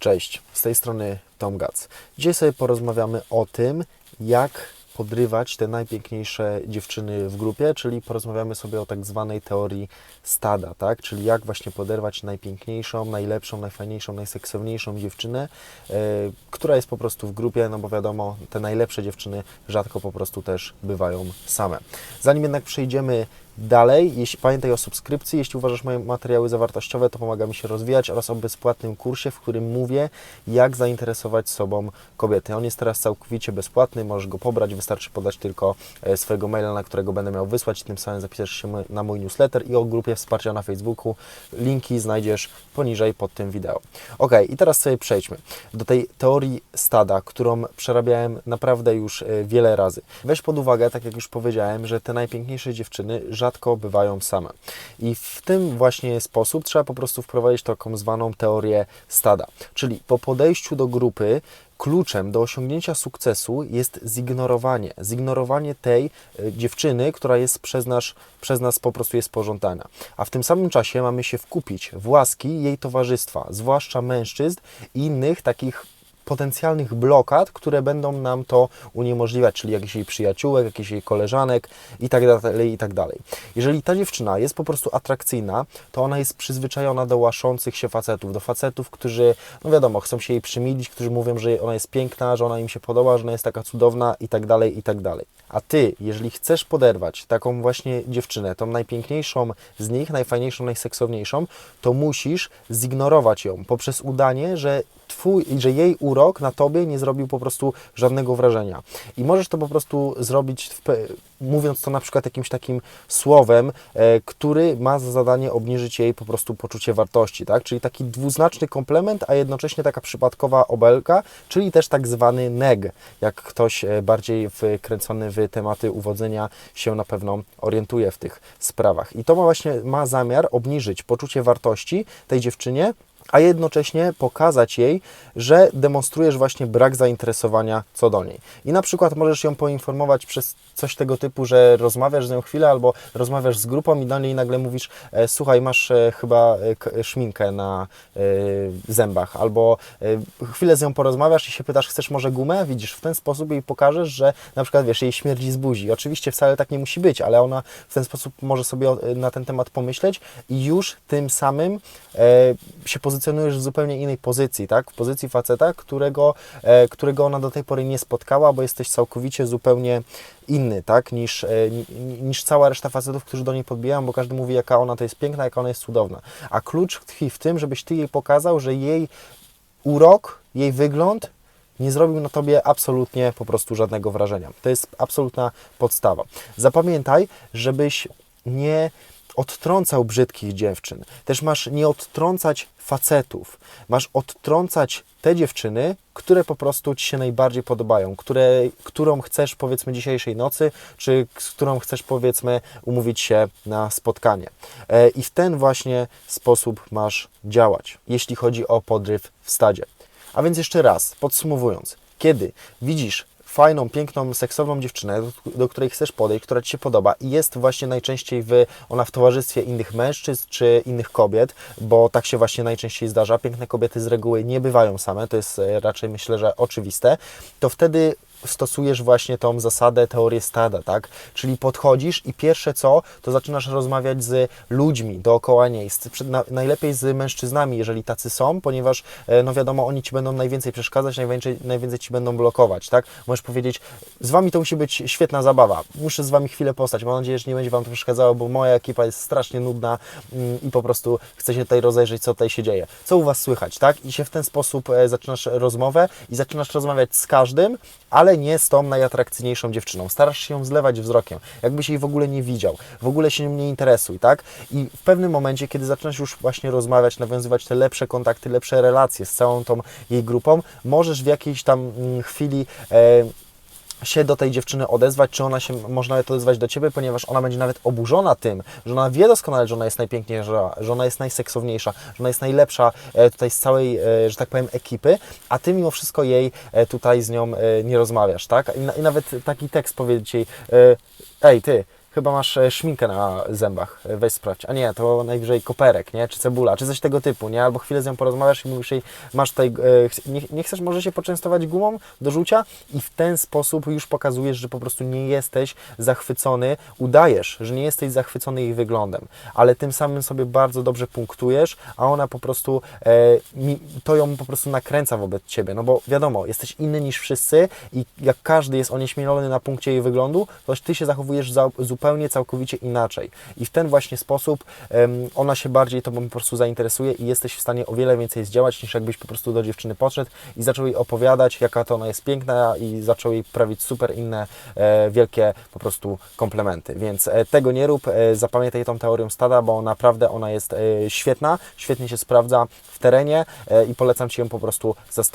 Cześć, z tej strony Tom Gac. Dzisiaj sobie porozmawiamy o tym, jak podrywać te najpiękniejsze dziewczyny w grupie, czyli porozmawiamy sobie o tak zwanej teorii stada, tak? Czyli jak właśnie poderwać najpiękniejszą, najlepszą, najfajniejszą, najseksowniejszą dziewczynę, e, która jest po prostu w grupie, no bo wiadomo, te najlepsze dziewczyny rzadko po prostu też bywają same. Zanim jednak przejdziemy Dalej, jeśli pamiętaj o subskrypcji, jeśli uważasz moje materiały zawartościowe, to pomaga mi się rozwijać oraz o bezpłatnym kursie, w którym mówię, jak zainteresować sobą kobiety. On jest teraz całkowicie bezpłatny, możesz go pobrać, wystarczy podać tylko e, swojego maila, na którego będę miał wysłać, tym samym zapiszesz się na mój newsletter i o grupie wsparcia na Facebooku. Linki znajdziesz poniżej pod tym wideo. Ok, i teraz sobie przejdźmy do tej teorii stada, którą przerabiałem naprawdę już e, wiele razy. Weź pod uwagę, tak jak już powiedziałem, że te najpiękniejsze dziewczyny rzadko bywają same. I w tym właśnie sposób trzeba po prostu wprowadzić taką zwaną teorię stada. Czyli po podejściu do grupy kluczem do osiągnięcia sukcesu jest zignorowanie. Zignorowanie tej e, dziewczyny, która jest przez nas, przez nas po prostu jest pożądana. A w tym samym czasie mamy się wkupić w łaski jej towarzystwa, zwłaszcza mężczyzn i innych takich potencjalnych blokad, które będą nam to uniemożliwiać, czyli jakichś jej przyjaciółek, jakichś jej koleżanek i tak dalej, i tak dalej. Jeżeli ta dziewczyna jest po prostu atrakcyjna, to ona jest przyzwyczajona do łaszących się facetów, do facetów, którzy, no wiadomo, chcą się jej przymilić, którzy mówią, że ona jest piękna, że ona im się podoba, że ona jest taka cudowna i tak dalej, i tak dalej. A ty, jeżeli chcesz poderwać taką właśnie dziewczynę, tą najpiękniejszą z nich, najfajniejszą, najseksowniejszą, to musisz zignorować ją poprzez udanie, że twój, że jej urok na tobie nie zrobił po prostu żadnego wrażenia. I możesz to po prostu zrobić, mówiąc to na przykład jakimś takim słowem, e, który ma za zadanie obniżyć jej po prostu poczucie wartości, tak? Czyli taki dwuznaczny komplement, a jednocześnie taka przypadkowa obelga, czyli też tak zwany neg, jak ktoś e, bardziej wkręcony w tematy uwodzenia się na pewno orientuje w tych sprawach. I to ma właśnie ma zamiar obniżyć poczucie wartości tej dziewczynie, a jednocześnie pokazać jej, że demonstrujesz właśnie brak zainteresowania co do niej. I na przykład możesz ją poinformować przez coś tego typu, że rozmawiasz z nią chwilę albo rozmawiasz z grupą i do niej nagle mówisz, e, słuchaj, masz e, chyba e, szminkę na zębach, albo chwilę z nią porozmawiasz i się pytasz, chcesz może gumę? Widzisz, w ten sposób jej pokażesz, że na przykład, wiesz, jej śmierdzi z buzi. Oczywiście wcale tak nie musi być, ale ona w ten sposób może sobie na ten temat pomyśleć i już tym samym się pozycjonuje pozycjonujesz w zupełnie innej pozycji, tak? W pozycji faceta, którego, e, którego ona do tej pory nie spotkała, bo jesteś całkowicie zupełnie inny, tak? Niż, e, niż cała reszta facetów, którzy do niej podbijają, bo każdy mówi, jaka ona to jest piękna, jaka ona jest cudowna. A klucz tkwi w tym, żebyś ty jej pokazał, że jej urok, jej wygląd nie zrobił na tobie absolutnie po prostu żadnego wrażenia. To jest absolutna podstawa. Zapamiętaj, żebyś nie odtrącał brzydkich dziewczyn. Też masz nie odtrącać facetów. Masz odtrącać te dziewczyny, które po prostu Ci się najbardziej podobają, które, którą chcesz powiedzmy dzisiejszej nocy, czy z którą chcesz powiedzmy umówić się na spotkanie. E, I w ten właśnie sposób masz działać, jeśli chodzi o podryw w stadzie. A więc jeszcze raz, podsumowując, kiedy widzisz fajną, piękną, seksowną dziewczynę, do, której chcesz podejść, która Ci się podoba i jest właśnie najczęściej w, ona w towarzystwie innych mężczyzn czy innych kobiet, bo tak się właśnie najczęściej zdarza. Piękne kobiety z reguły nie bywają same, to jest e, raczej myślę, że oczywiste, to wtedy stosujesz właśnie tą zasadę, teorię stada, tak? Czyli podchodzisz i pierwsze co, to zaczynasz rozmawiać z ludźmi dookoła niej, z, najlepiej z mężczyznami, jeżeli tacy są, ponieważ, e, no wiadomo, oni Ci będą najwięcej przeszkadzać, najwięcej, najwięcej Ci będą blokować, tak? Możesz powiedzieć, z Wami to musi być świetna zabawa, muszę z Wami chwilę postać, mam nadzieję, że nie będzie Wam to przeszkadzało, bo moja ekipa jest strasznie nudna mm, i po prostu chcę się tutaj rozejrzeć, co tutaj się dzieje. Co u Was słychać, tak? I się w ten sposób e, zaczynasz rozmowę i zaczynasz rozmawiać z każdym, ale nie z tą najatrakcyjniejszą dziewczyną. Starasz się ją zlewać wzrokiem, jakbyś jej w ogóle nie widział, w ogóle się nią nie interesuj, tak? I w pewnym momencie, kiedy zaczynasz już właśnie rozmawiać, nawiązywać te lepsze kontakty, lepsze relacje z całą tą jej grupą, możesz w jakiejś tam mm, chwili e, się do tej dziewczyny odezwać, czy ona się może nawet odezwać do Ciebie, ponieważ ona będzie nawet oburzona tym, że ona wie doskonale, że ona jest najpiękniejsza, że ona jest najseksowniejsza, że ona jest najlepsza e, tutaj z całej, e, że tak powiem, ekipy, a Ty mimo wszystko jej e, tutaj z nią nie rozmawiasz, tak? I, nawet taki tekst powiedzieć jej, ej Ty, chyba masz e, szminkę na zębach, E, weź sprawdź. A nie, to najwyżej koperek, nie? Czy cebula, czy coś tego typu, nie? Albo chwilę z nią porozmawiasz i mówisz jej, masz tutaj, e, nie, nie chcesz może się poczęstować gumą do rzucia? I w ten sposób już pokazujesz, że po prostu nie jesteś zachwycony, udajesz, że nie jesteś zachwycony jej wyglądem, ale tym samym sobie bardzo dobrze punktujesz, a ona po prostu, to ją po prostu nakręca wobec Ciebie, no bo wiadomo, jesteś inny niż wszyscy i jak każdy jest onieśmielony na punkcie jej wyglądu, to Ty się zachowujesz za, zupełnie, całkowicie inaczej. I w ten właśnie sposób ona się bardziej Tobą po prostu zainteresuje i jesteś w stanie o wiele więcej zdziałać, niż jakbyś po prostu do dziewczyny podszedł i zaczął jej opowiadać, jaka to ona jest piękna i zaczął jej prawić super inne, e, wielkie po prostu komplementy. Więc e, tego nie rób, e, zapamiętaj tą teorią stada, bo naprawdę ona jest świetna, świetnie się sprawdza w terenie i polecam Ci ją po prostu zastosować.